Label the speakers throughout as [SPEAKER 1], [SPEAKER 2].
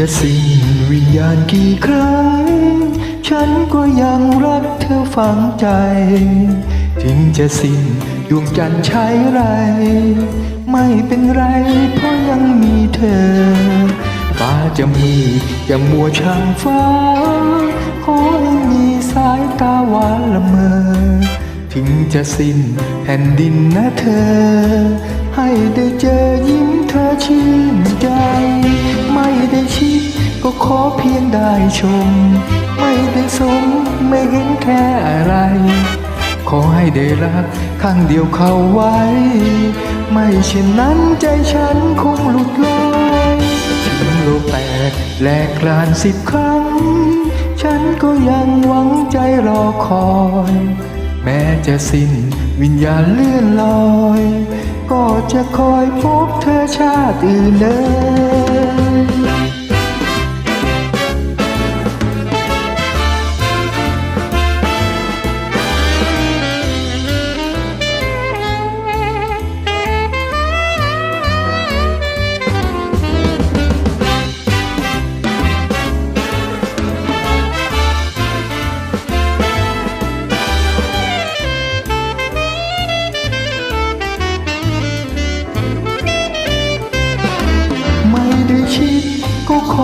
[SPEAKER 1] จะสิ้นวิญญาณกี่ครั้ง ฉันก็ยังรักเธอฝังใจ ถึงจะสิ้นดวงจันทร์ใช้ไร ไม่เป็นไรเพราะยังมีเธอ ฟ้าจะมืดจะมัวช่างฟ้า ขอให้มีสายตาหวานละเมอ ถึงจะสิ้นแผ่นดินนะเธอ ให้ได้เจอยิ้ม ได้ชม ไม่ได้สมไม่เห็นแค่อะไร ขอให้ได้รักข้างเดียวเข้าไว้ ไม่เช่นนั้นใจฉันคงหลุดลอยถึงโลกแตกแหลกลานสิบครั้ง ฉันก็ยังหวังใจรอคอย แม้จะสิ้นวิญญาณเลื่อนลอย ก็จะคอยพบเธอชาติอื่นเลย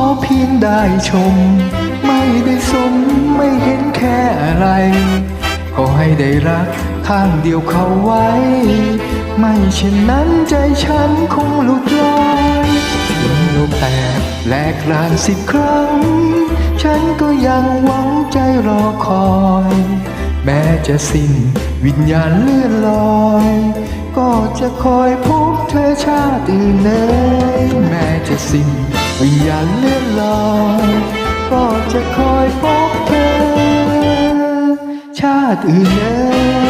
[SPEAKER 1] อเพียงได้ชม ไม่ได้สมไม่เห็นแค่อะไร ขอให้ได้รักข้างเดียวเขาไว้ ไม่เช่นนั้นใจฉันคงหลุดลอยถึงโลกแตกแหลกลานสิบครั้ง ฉันก็ยังหวังใจรอคอย แม้จะสิ้นวิญญาณเลื่อนลอย ก็จะคอยพบเธอชาติอื่นเลย แม้จะสิ้น อย่าเลื่อนลอยก็จะคอยพบเธอ ชาติอื่นเลย